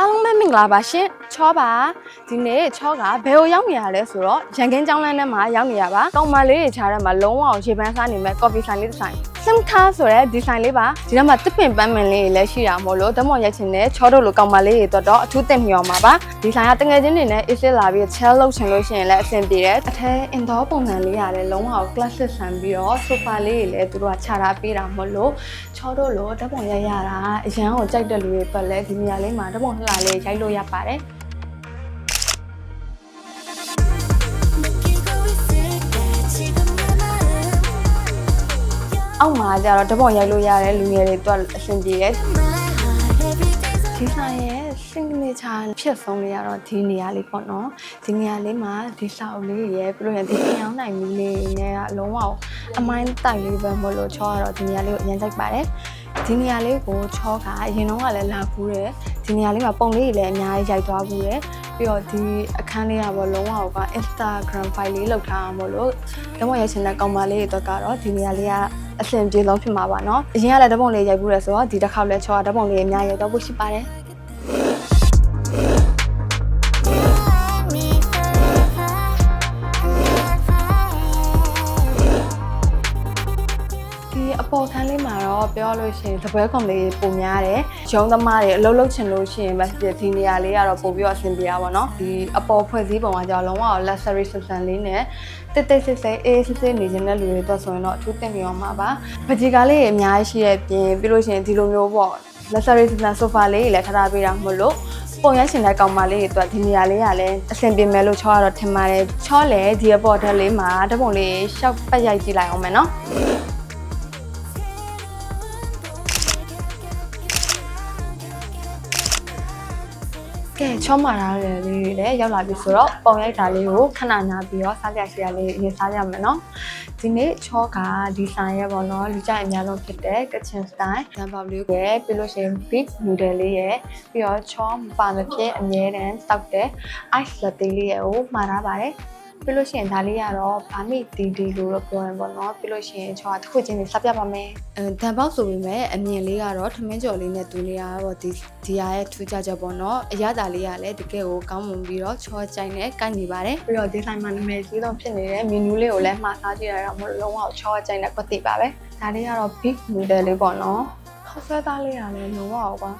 အားလုံးပဲမင်္ဂလာပါရှင်ချောပါဒီနေ့ချောကဘယ်ကိုရောက်နေရလဲဆိုတော့ရန်ကင်းကျောင်းလမ်းထဲမှာရောက်နေရပါကောင်းမလေးတွေခြားထဲမှာလုံးဝအောင်ရေပန်းစားနေမဲ့ coffee ဆိုင်လေးတစ်ဆိုင် sim car ဆိုတဲ့ဒီဆိုင်လေးပါဒီထဲမှာတစ်ပင်ပန်းမင်လေးတွေလည်းရှိတာမို့လို့ဓာတ်မော်ရိုက်ချင်တဲ့ချောတို့လိုကောင်းမလေးတွေတော့တော့အထူးသင့်မြော်မှာပါဒီဆိုင်ကတငယ်ချင်းတွေနဲ့ is လာပြီး chill လုပ်ချင်လို့ရှိရင်လည်းအဆင်ပြေတယ်အထဲ indoor ပုံစံလေးရတယ်လုံးဝအောင် classic ဆန်ပြီးတော့ sofa လေးတွေလည်းသူတို့ကခြာထားပေးတာမို့လို့ချောတို့လိုဓာတ်ပုံရိုက်ရတာအရန်ကိုကြိုက်တဲ့လူတွေပတ်လဲဒီနေရာလေးမှာဓာတ်ပုံလှလာလေးရိုက်လို့ရပါတယ် အောက်မှာကျတော့ဓာတ်ပုံရိုက်လို့ရတယ်လူငယ်တွေတော့အဆင်ပြေတယ်ဒီဆိုင်ရဲ့ signature ဖြစ်ဆုံးလေးကတော့ဒီနေရာလေးပေါ့နော်ဒီနေရာလေးမှာဒီဆောက်လေးရဲ့ပြီးလို့ရင်ဒီပြောင်းနိုင်မီလေးနဲ့ကအလုံးဝအမိုင်းတိုက်လေးပဲမလို့ချောကတော့ဒီနေရာလေးကိုအရင်ကြိုက်ပါတယ်ဒီနေရာလေးကိုချောကအရင်တော့ကလည်းလာဘူးတယ်ဒီနေရာလေးမှာပုံလေးတွေလည်းအများကြီးရိုက်သွားဘူးတယ်ပြီးတော့ဒီအခန်းလေးကပေါ့လုံးဝက Instagram file လေးလောက်ထားအောင်မလို့လုံးဝရိုက်ချင်တဲ့ကောင်မလေးတွေအတွက်ကတော့ဒီနေရာလေးက အဆင်ပြေဆုံးဖြစ်မှာပါเนาะအရင်ကလည်းဓာတ်ပုံလေးရိုက်ဘူးတယ်ဆိုတော့ဒီတစ်ခေါက်လည်းချောကဓာတ်ပုံလေးအများကြီးရိုက်တော့ဖို့ရှိပါတယ် အပေါ်ခန်းလေးမှာတော့ပြောလို့ရှိရင်သပွဲကွန်လေးပုံများတယ်။ရုံးသမားတွေအလုပ်လုပ်ချင်လို့ရှိရင်ပဲဖြစ်ဒီနေရာလေးကတော့ပို့ပြီးတော့အဆင်ပြေတာပေါ့နော်။ဒီအပေါ်ဖွဲ့စည်းပုံကကြောင့်လုံးဝ luxury system လေးနဲ့တိတ်တိတ်ဆိတ်ဆိတ်အေးစစ်စစ်နေခြင်းတဲ့လူတွေတော့ဆိုရင်တော့အထူးတင်ပြအောင်ပါပါ။ပကြီးကားလေးတွေအများကြီးရှိရဲ့ပြင်ပြီးလို့ရှိရင်ဒီလိုမျိုးပေါ့ luxury system sofa လေးတွေလည်းထားထားပေးတာမဟုတ်လို့ပုံရရှင်တဲ့ကောင်မလေးတွေအတွက်ဒီနေရာလေးကလည်းအဆင်ပြေမယ်လို့ချောရတော့ထင်ပါတယ်။ချောလေဒီအပေါ်ဓာတ်လေးမှာဓာတ်ပုံလေးရှောက်ပတ်ရိုက်ကြည့်လိုက်အောင်မယ်နော်။ ကဲချောမာထားတဲ့လေးတွေလည်းရောက်လာပြီဆိုတော့ပုံရိုက်တာလေးကိုခဏနာပြီးတော့စားကြရှိရလေးရေးစားကြမယ်နော်ဒီနေ့ချောကဒီဆိုင်ရဲ့ပေါ့နော်လူကြိုက်အများဆုံးဖြစ်တဲ့ kitchen style နံပါတ်လေးကိုပြီးလို့ရှိရင် beef noodle လေးရဲ့ပြီးတော့ချောမပါမဖြစ်အမြဲတမ်းတောက်တဲ့ ice latte လေးရဲ့ကိုမှာထားပါတယ် ပြီးလို့ရှိရင်ဒါလေးကတော့ဗာမိတီတီလို့တော့ပြောရင်ပေါ့နော်ပြီးလို့ရှိရင်ချောကတစ်ခုချင်းလေးစပြပါမယ်အဲတန်ပေါက်ဆိုပေမဲ့အမြင်လေးကတော့ထမင်းကြော်လေးနဲ့တူလေးကတော့ဒီဒီဟာရဲ့ထူးခြားချက်ပေါ့နော်အရသာလေးကလည်းတကယ်ကိုကောင်းမွန်ပြီးတော့ချောကြိုင်နဲ့ကိုက်နေပါတယ်ပြီးတော့ဒီဆိုင်မှာနာမည်ကြီးဆုံးဖြစ်နေတဲ့မီနူးလေးကိုလည်းမှားစားကြည့်ရတာမလို့လုံးဝချောကြိုင်နဲ့ပတ်သက်ပါပဲဒါလေးကတော့ beef noodle လေးပေါ့နော်ခေါက်ဆွဲသားလေးကလည်းလုံးဝပေါ့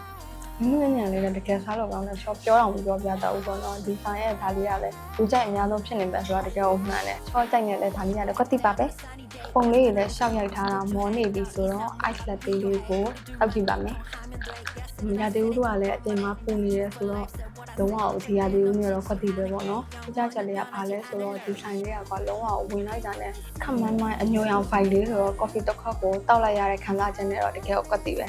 ကွာနင်းနေညံလေးနဲ့တကယ်စားလို့ကောင်းတယ်ချောပြောတော့မပြောပြတော့ဘူးပေါ့နော်ဒီဆိုင်ရဲ့ဒါလေးကလည်းလူကြိုက်အများဆုံးဖြစ်နေတယ်ဆိုတာတကယ်ကိုမှန်တယ်ချောကြိုင်နဲ့လည်းဒါလေးကလည်းကွက်တိပါပဲပုံလေးတွေလည်းရှောက်ရိုက်ထားတာမောနေပြီဆိုတော့ ice latte လေးကိုတောက်ကြည့်ပါမယ်မရသေးဘူးတို့ကလည်းအပြင်မှာပူနေရဲဆိုတော့လုံးဝဒီရသေးဘူးမျိုးတော့ကွက်တိပဲပေါ့နော်။ကြားချက်လေးကဘာလဲဆိုတော့ဒီဆိုင်လေးကလုံးဝဝင်လိုက်တာနဲ့ခမန်းမန်းအညိုရောင်ဖိုင်လေးဆိုတော့ coffee တစ်ခွက်ကိုတောက်လိုက်ရတဲ့ခံစားချက်နဲ့တော့တကယ်ကွက်တိပဲ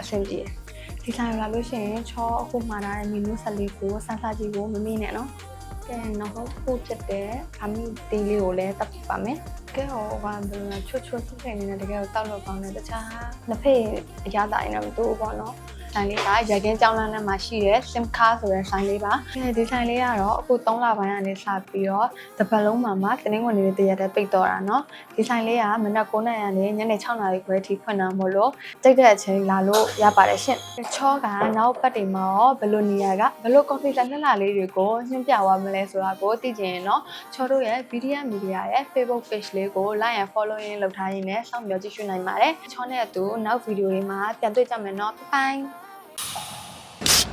အဆင်ပြေတယ်။ ဒီဆိုင်လာလို့ရှိရင်ချောအခုမှာထားတဲ့မီနူးဆက်လေးကိုဆန်းစားကြည့်ကိုမမေ့နဲ့နော်။ကဲနောက်ဆုံးတစ်ခုဖြစ်တဲ့ဖာမီတီလေးကိုလည်းတောက်ပါမယ်။ကဲဟောကဘယ်လိုချွတ်ချွတ်စိတ်စိတ်နေတကယ်တောက်လို့ကောင်းတယ်တခြားနှစ်ဖက်အရသာရင်တော့မတူဘူးပေါ့နော်။ ဆိုင်လေးကရကင်းကြောင်းလမ်းထဲမှာရှိတဲ့ SIM card ဆိုတဲ့ဆိုင်လေးပါ။ဒီဆိုင်လေးကတော့အခု3လပိုင်းကနေစပြီးတော့တစ်ပတ်လုံးမှာမှတင်းငွေတွေတရက်တည်းပိတ်တော့တာနော်။ဒီဆိုင်လေးကမနက်9:00နာရီကနေညနေ6:00နာရီခွဲထိဖွင့်တာမို့လို့တိတ်တဲ့အချိန်လာလို့ရပါတယ်ရှင်။ချောကနောက်ပတ်တွေမှာရောဘလိုနေရာကဘလို coffee ဆိုင်နှစ်လလေးတွေကိုညွှန်ပြသွားမလဲဆိုတာကိုသိချင်ရင်တော့ချောတို့ရဲ့ Media Media ရဲ့ Facebook page လေးကို like and follow ရင်းလုပ်ထားရင်းနဲ့စောင့်မျှော်ကြည့်ရှုနိုင်ပါတယ်။ချောနဲ့အတူနောက်ဗီဒီယိုတွေမှာပြန်တွေ့ကြမယ်နော်။ဘိုင်ဘိုင် Psst.